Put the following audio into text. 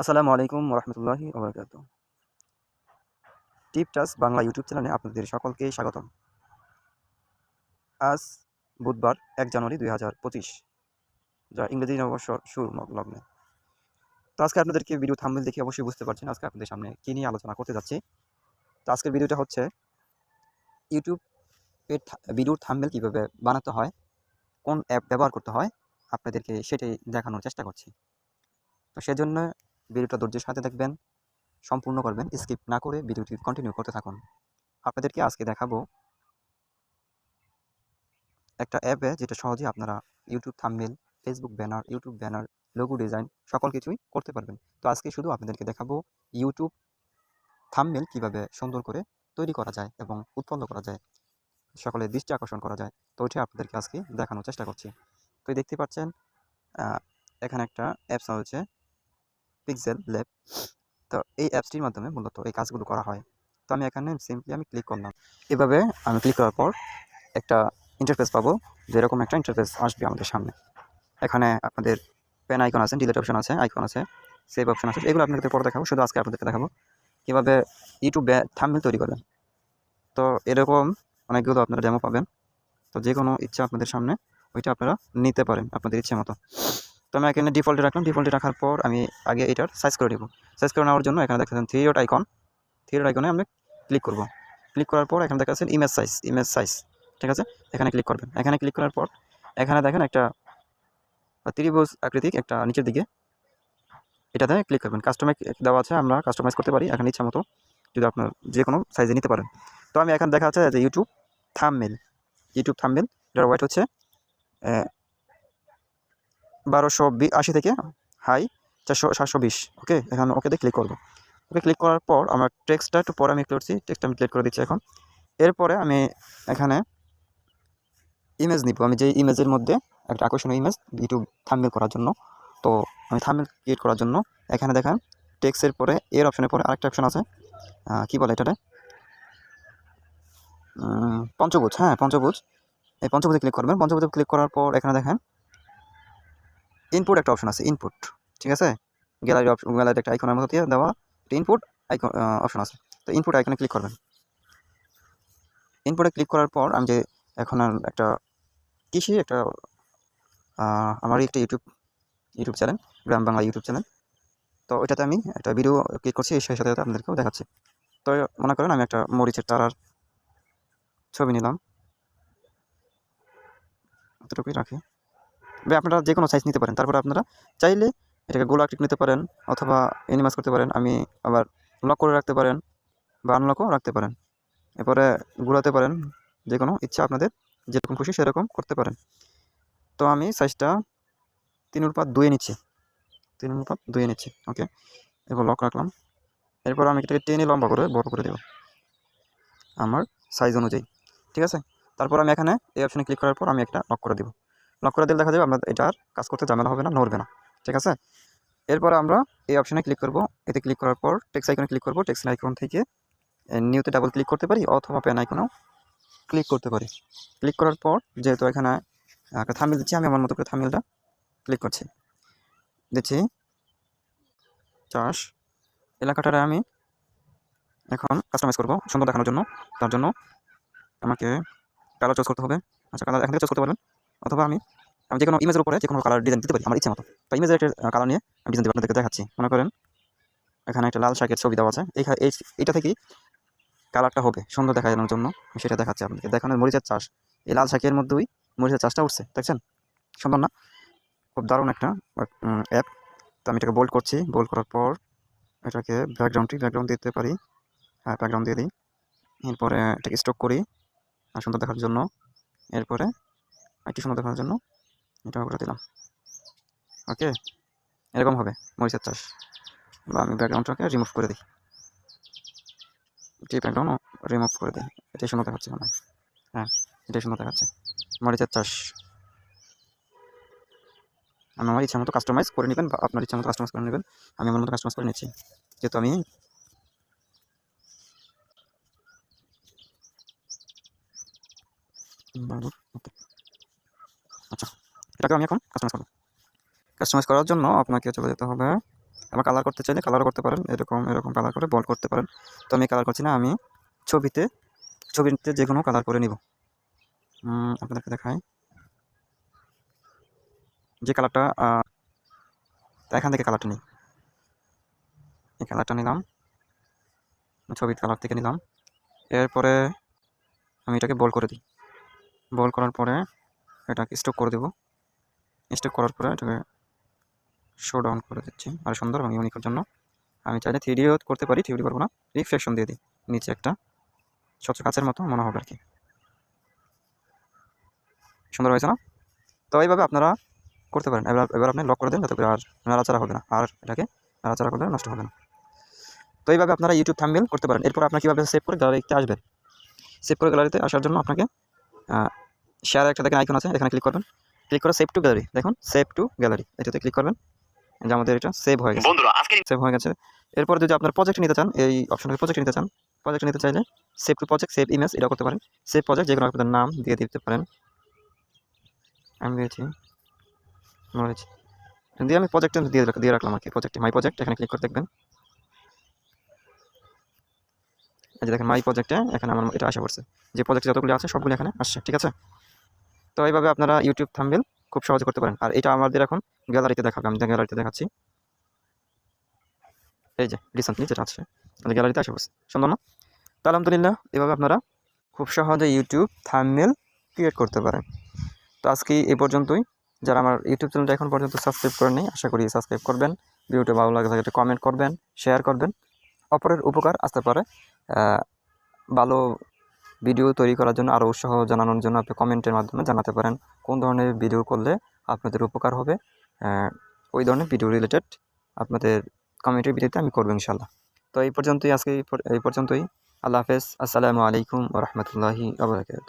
আসসালামু আলাইকুম রহমতুল্লাহি ওবরাকাত টিপ টাস বাংলা ইউটিউব চ্যানেলে আপনাদের সকলকে স্বাগতম। আজ বুধবার এক জানুয়ারি দুই হাজার পঁচিশ, যা ইংরেজি নববর্ষ শুরু লগ্নে। তো আজকে আপনাদেরকে ভিডিও থাম্বনেল দেখে অবশ্যই বুঝতে পারছেন আজকে আপনাদের সামনে কী নিয়ে আলোচনা করতে যাচ্ছি। তো আজকের ভিডিওটা হচ্ছে ইউটিউব এর ভিডিওর থাম্বনেল কীভাবে বানাতে হয়, কোন অ্যাপ ব্যবহার করতে হয়, আপনাদেরকে সেটাই দেখানোর চেষ্টা করছি। তো সেজন্য ভিডিওটা ধৈর্যের সাথে দেখবেন, সম্পূর্ণ করবেন, স্কিপ না করে ভিডিওটি কন্টিনিউ করতে থাকুন। আপনাদেরকে আজকে দেখাবো একটা অ্যাপে যেটা সহজে আপনারা YouTube thumbnail Facebook banner YouTube banner logo design সকল কিছুই করতে পারবেন। তো আজকে শুধু আপনাদেরকে দেখাবো ইউটিউব থাম্বনেল কীভাবে সুন্দর করে তৈরি করা যায় এবং উৎপন্ন করা যায় সকলের দৃষ্টি আকর্ষণ করা যায়। তো ওইটা আপনাদেরকে আজকে দেখানোর চেষ্টা করছি। তো দেখতে পাচ্ছেন এখানে একটা অ্যাপস রয়েছে পিক্সেল ল্যাব তো এই অ্যাপসটির মাধ্যমে মূলত এই কাজগুলো করা হয়। তো আমি এখানে সিম্পলি আমি ক্লিক করলাম। এভাবে আমি ক্লিক করার পর একটা ইন্টারফেস পাবো, যেরকম একটা ইন্টারফেস আসবে আমাদের সামনে। এখানে আপনাদের পেন আইকন আছে ডিলেট অপশন আছে আইকন আছে সেভ অপশন আছে, এগুলো আপনাদেরকে পরে দেখাবো, শুধু আজকে আপনাদেরকে দেখাবো। কীভাবে ইউটিউবে থাম্বনেল তৈরি করবেন তো এরকম অনেকগুলো আপনারা ডেমো পাবেন। তো যে কোনো ইচ্ছা আপনাদের সামনে, ওইটা আপনারা নিতে পারেন, আপনাদের ইচ্ছে মতো। আমি এখানে ডিফল্টে রাখলাম। ডিফল্টে রাখার পর আমি আগে এটার সাইজ করে দেবো সাইজ করে নেওয়ার জন্য এখানে দেখতেছেন three dot icon three dot আইকনে আমি ক্লিক করব। ক্লিক করার পর এখানে দেখাচ্ছেন ইমেজ সাইজ ইমেজ সাইজ ঠিক আছে? এখানে ক্লিক করবেন। এখানে ক্লিক করার পর এখানে দেখেন একটা ত্রিভুজ আকৃতিক একটা নিচের দিকে এটাতে ক্লিক করবেন। কাস্টমাইজ দেওয়া আছে, আমরা কাস্টমাইজ করতে পারি এখানে ইচ্ছা মতো, যদি আপনার যে কোনো সাইজে নিতে পারেন। তো আমি এখানে দেখা যাচ্ছে যে ইউটিউব থামমেল ইউটিউব থামমেল এটার ওয়েট হচ্ছে বারোশো আশি থেকে হাই চারশো, সাতশো বিশ। ওকে, এখানে ওকেতে ক্লিক করব। ওকে ক্লিক করার পর আমার টেক্সটটা একটু পরে আমি করছি। টেক্সটটা আমি ক্লিক করে দিচ্ছি এখন। এরপরে আমি এখানে ইমেজ নিব। আমি যে ইমেজের মধ্যে একটা আকর্ষণীয় ইমেজ ইউটিউব থাম্বনেল করার জন্য, তো আমি থাম্বনেল ক্রিয়েট করার জন্য এখানে দেখেন টেক্সের পরে, এর অপশনের পরে আরেকটা অপশন আছে। কি বলে এটাতে পঞ্চভুজ। হ্যাঁ পঞ্চভুজ। এই পঞ্চভুজে ক্লিক করবেন। পঞ্চভুজে ক্লিক করার পর এখানে দেখেন ইনপুট একটা অপশন আছে ইনপুট ঠিক আছে? গ্যালারি অপশন গ্যালারি একটা আইকনের মতো দিয়ে দেওয়া একটা ইনপুট আইকন অপশন আছে। তো ইনপুট আইকনে ক্লিক করবেন। ইনপুটে ক্লিক করার পর আমি যে এখন আর একটা কৃষি একটা আমারই একটা YouTube YouTube channel Gram Bangla YouTube channel তো ওইটাতে আমি একটা ভিডিও ক্লিক করছি সেই সাথে সাথে আপনাদেরকেও দেখাচ্ছি। তো মনে করেন আমি একটা মরিচের তারার ছবি নিলাম। এতটুকুই রাখি। আপনারা যে কোনো সাইজ নিতে পারেন। তারপরে আপনারা চাইলে এটাকে গোলা টিক নিতে পারেন অথবা এনিমাস করতে পারেন। আমি আবার লক করে রাখতে পারেন বা আনলকও রাখতে পারেন। এরপরে ঘুরাতে পারেন যে কোনো ইচ্ছা আপনাদের যেরকম খুশি সেরকম করতে পারেন। তো আমি সাইজটা তিন অনুপাত দুয়ে নিচ্ছি। তিন অনুপাত দুয়ে নিচ্ছি ওকে এরপর লক রাখলাম। এরপর আমি এটাকে টেনে লম্বা করে বড় করে দেবো আমার সাইজ অনুযায়ী, ঠিক আছে? তারপর আমি এখানে এই অপশানে ক্লিক করার পর আমি একটা লক করে দেবো। লক করে দিলে দেখা যাবে আপনার এটা আর কাজ করতে ঝামেলা হবে না, নড়বে না। ঠিক আছে? এরপর আমরা এই অপশানে ক্লিক করব। এতে ক্লিক করার পর টেক্সট আইকনে ক্লিক করব। টেক্সট আইকন থেকে নিউতে ডাবল ক্লিক করতে পারি অথবা পেন আইকনেও ক্লিক করতে পারি। ক্লিক করার পর যেহেতু এখানে একটা থামিল দিচ্ছি, আমি আমার মতো করে থামিলটা ক্লিক করছি। দিচ্ছি। চাষ এলাকাটারে আমি এখন কাস্টমাইজ করব সুন্দর দেখানোর জন্য। তার জন্য আমাকে কালার চয়েস করতে হবে। আচ্ছা কালার এখান থেকে চয়েস করতে পারবেন? অথবা আমি আমি যে কোনো ইমেজের উপরে যে কোনো কালার ডিজাইন দিতে পারি, আমার ইচ্ছে মতো। তো ইমেজের একটা কালার নিয়ে আমি ডিজাইন আপনাদেরকে দেখাচ্ছি। মনে করেন, এখানে একটা লাল শাকের ছবি দেওয়া আছে। এই এই এইটা থেকেই কালারটা হবে সুন্দর দেখানোর জন্য। আমি সেটা দেখাচ্ছি আপনাদেরকে। দেখানোর মরিচের চাষ। এই লাল শাকের মধ্যেই মরিচের চাষটা উঠছে, দেখছেন? সুন্দর না? খুব দারুণ একটা অ্যাপ তো আমি এটাকে বোল্ড করছি। বোল্ড করার পর এটাকে ব্যাকগ্রাউন্ডটি ব্যাকগ্রাউন্ড দিতে পারি। হ্যাঁ ব্যাকগ্রাউন্ড দিয়ে দিই। এরপরে এটাকে স্টক করি। সুন্দর দেখার জন্য। এরপরে একটু সুন্দর দেখানোর জন্য। এটা করে দিলাম। ওকে এরকম হবে, মরিচের চাষ। বা আমি ব্যাকগ্রাউন্ডটাকে রিমুভ করে দিই। এটি ব্যাকগ্রাউন্ড রিমুভ করে দিই, এটাই সুন্দর দেখাচ্ছে মনে হয়। এটাই সুন্দর দেখাচ্ছে। মরিচের চাষ। আমি আমার ইচ্ছা মতো কাস্টমাইজ করে নেবেন বা আপনার ইচ্ছা মতো কাস্টমাইজ করে নেবেন। আমি আমার মতো কাস্টমাইজ করে নিচ্ছি। যেহেতু আমি বাবুর ওকে এটাকে আমি এখন কাস্টমাইজ করব। কাস্টমাইজ করার জন্য আপনাকে চলে যেতে হবে। আবার কালার করতে চাইলে কালারও করতে পারেন। এরকম এরকম কালার করে বল করতে পারেন। তো আমি কালার করছি না, আমি ছবিতে ছবিতে যে কোনো কালার করে নিব। আপনাদেরকে দেখাই। যে কালারটা এখান থেকে কালারটা নিই। এই কালারটা নিলাম। ছবির কালার থেকে নিলাম। এরপরে আমি এটাকে বল করে দিই। বল করার পরে এটাকে স্টক করে দেব। স্টক করার পরে এটাকে শো ডাউন করে দিচ্ছি। আর সুন্দর এবং ইউনিকের জন্য। আমি চাইলে থ্রিডিও করতে পারি থ্রিডি করব না। রিফ্লেকশন দিয়ে দিই, নিচে একটা। স্বচ্ছ কাছের মতো মনে হবে আর কি সুন্দর হয়েছে না? তো এইভাবে আপনারা করতে পারেন। এবার এবার আপনি লক করে দেন, যাতে করে আর নাড়াচাড়া হবে না। আর এটাকে নাড়াচাড়া করলে নষ্ট হবে না। তো এইভাবে আপনারা ইউটিউব থাম্বেল করতে পারেন। এরপর আপনার কীভাবে সেভ করে গ্যালারিতে আসবেন? সেভ করে গ্যালারিতে আসার জন্য আপনাকে শেয়ার একটা দেখেন আইকন আছে। এখানে ক্লিক করবেন। ক্লিক করে সেভ টু গ্যালারি দেখুন সেভ টু গ্যালারি এটাতে ক্লিক করবেন। যে আমাদের এটা সেভ হয়ে গেছে। বন্ধুরা আজকের সেভ হয়ে গেছে। এরপর যদি আপনার প্রজেক্ট নিতে চান এই অপশনটা প্রজেক্ট নিতে চান। প্রজেক্ট নিতে চাইলে save to project save image এটা করতে পারেন। সেভ প্রজেক্ট যে কোনো আপনাদের নাম দিয়ে দিতে পারেন। আমি দিয়েছি। নলেজ দিয়ে আমি প্রজেক্টে দিয়ে রাখ- দিয়ে রাখলাম আর কি। প্রজেক্টে মাই প্রজেক্ট এখানে ক্লিক করে দেখবেন। এই যে দেখেন মাই প্রজেক্টে এখানে আমার এটা আসা পড়ছে। যে প্রজেক্ট যতগুলি আছে সবগুলি এখানে আসছে। ঠিক আছে? তো এইভাবে আপনারা ইউটিউব থাম্বেল খুব সহজে করতে পারেন। আর এটা আমাদের এখন গ্যালারিতে দেখাবে। আমি গ্যালারিতে দেখাচ্ছি, এই যে রিসেন্টলি যেটা আছে, আমাদের গ্যালারিতে আসে পড়ছে সুন্দর না? তো আলহামদুলিল্লাহ, এভাবে আপনারা খুব সহজে ইউটিউব থাম্বেল ক্রিয়েট করতে পারেন। তো আজকে এই পর্যন্তই। যারা আমার ইউটিউব চ্যানেলটা এখন পর্যন্ত সাবস্ক্রাইব করেন আশা করি সাবস্ক্রাইব করবেন। ভিডিওটা ভালো লাগে থাকে কমেন্ট করবেন শেয়ার করবেন। অপরের উপকার আসতে পারে। ভালো ভিডিও তৈরি করার জন্য আরও উৎসাহ জানানোর জন্য আপনি কমেন্টের মাধ্যমে জানাতে পারেন কোন ধরনের ভিডিও করলে আপনাদের উপকার হবে। ওই ধরনের ভিডিও রিলেটেড আপনাদের কমেন্টের ভিডিওতে আমি করব ইনশাল্লাহ তো এই পর্যন্তই, আজকে এই পর্যন্তই। আল্লাহ হাফেজ। আসসালামু আলাইকুম রহমতুল্লাহি আবরাকাত